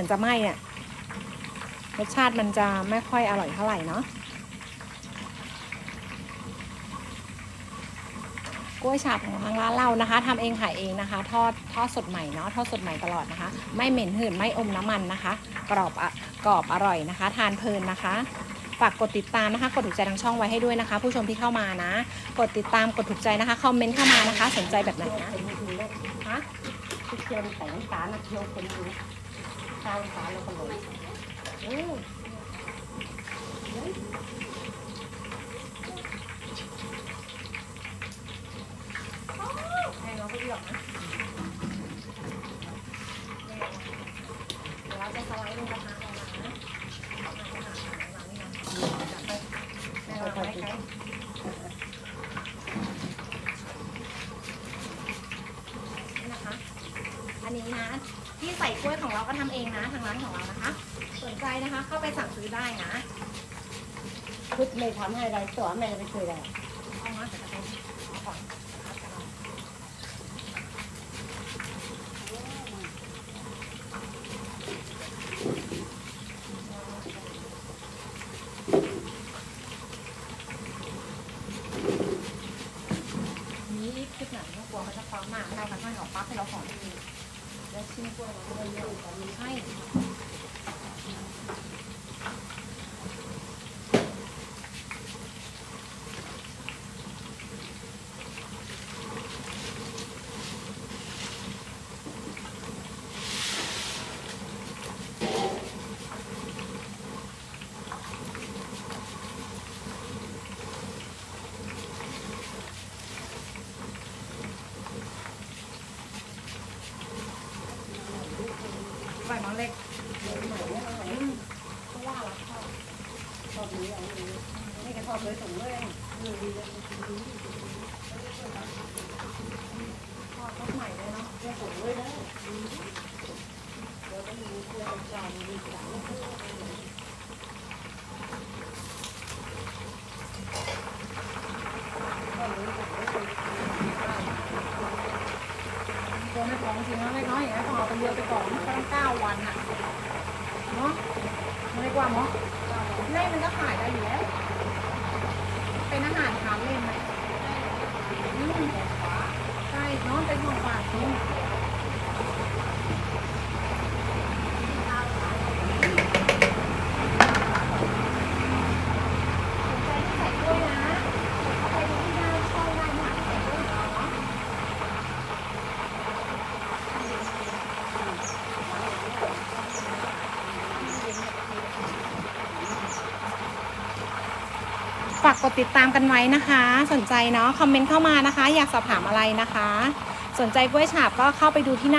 มือนจะไหม้เนี่ยรสชาติมันจะไม่ค่อยอร่อยเท่าไหร่เนาะกล้วยฉาบของทางร้านเรานะคะทำเองขายเองนะคะ ทอดทอดสดใหม่เนาะทอดสดใหม่ตลอดนะคะ ไม่เหม็นหืนไม่อมน้ำมันนะคะ กรอบอะกรอบอร่อยนะคะ ทานเพลินนะคะฝากกดติดตามนะคะ กดถูกใจทางช่องไว้ให้ด้วยนะคะ ผู้ชมที่เข้ามานะ กดติดตามกดถูกใจนะคะคอมเมนต์เข้ามานะคะ สนใจแบบไหนนะเป็นจริงๆเยฮะเคี่ยวใส่น้ำตาลนะเคี่ยวเป็นดู ข้าวน้ำตาลแล้วก็โรยอืมให้น้องไปเลือกนะเดี๋ยวเราจะสไลด์ลงกระทะเรานะแม่เราไว้ใกล้นี่นะคะ อันนี้นะ ที่ใส่กล้วยของเราก็ทำเองนะทางร้านของเรานะคะ สนใจนะคะ เข้าไปสั่งซื้อได้นะพุทธไม่ทำให้อะไรตัวแม่ไม่เคยได้เอามาเดี๋ยวจะไปเอาก่อนนะคะนี้คิดหนังก็กลัวมันจะฟังมากเรากันให้ออกปั๊บให้เราสอน เองแล้วชิมกล้วยเราก็เยอะแต่มีให้ ไหวน้องเล็กอืมเพราะว่าเราชอบ ชอบนี้เอานี้นี่ก็ชอเลยส่งเลยเออดีเลยชอบรสใหม่เลยเนาะแค่ส่งเลยนะเดี๋ยวต้องมีเพื่อนจานมีสามตัวไม่ของจริงนะเล็กน้อยอย่างนี้ต้องเอาไปเยอะไปก่อนมันก็ต้องเก้าวันอะเนาะไม่กว่าเนาะเล่นมันก็ขายได้อยู่แล้ว เป็นอาหารทานเล่นไหมอืมใช่เนาะเป็นของฝากจริงสนใจที่ใส่กล้วยนะเข้าไปดูที่หน้าช่องได้นะใส่กล้วยของเราเนาะ ฝากกดติดตามกันไว้นะคะ สนใจเนาะคอมเมนต์เข้ามานะคะ อยากสอบถามอะไรนะคะ สนใจกล้วยฉาบก็เข้าไปดูที่หน้า